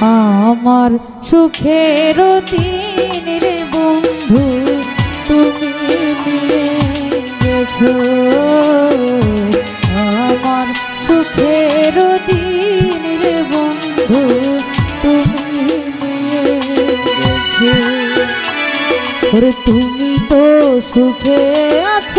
আমার সুখের দিন রে বন্ধু, তুমি নিয়ে গেছো। আমার সুখের দিন রে বন্ধু, তুমি নিয়ে গেছো। তুমি তো সুখে আছো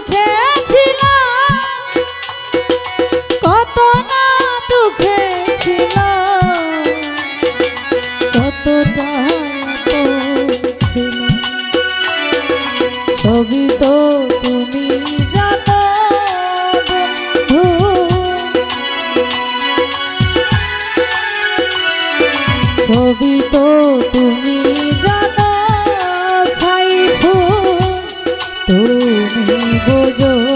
সুখে ছিলাম কত না দুঃখে ছিল কতটা তো সবই তো বোঝো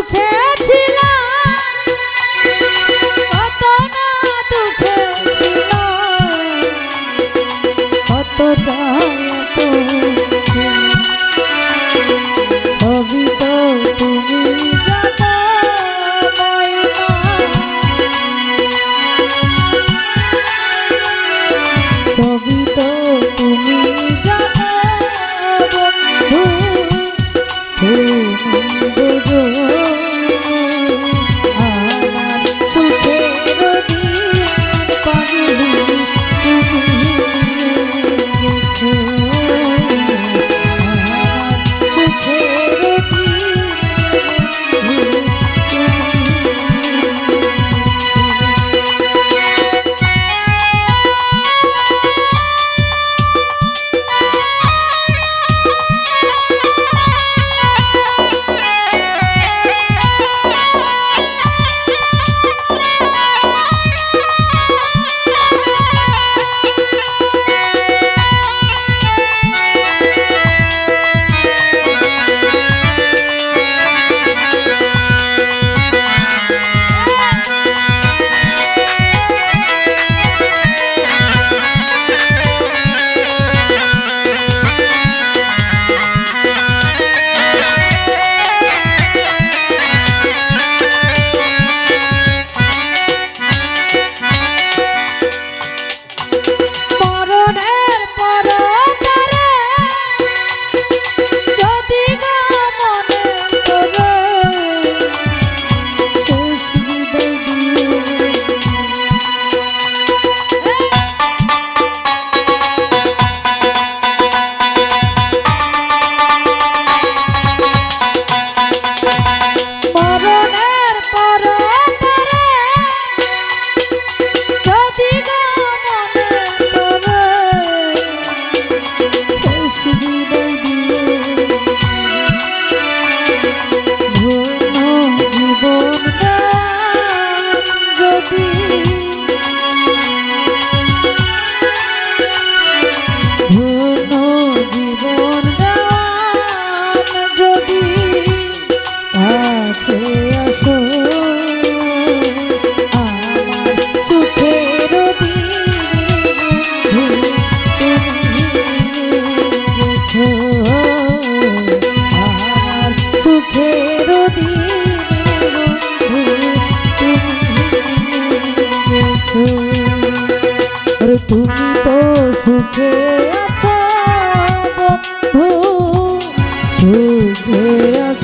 সুখে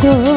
বন্ধু সুখে আছো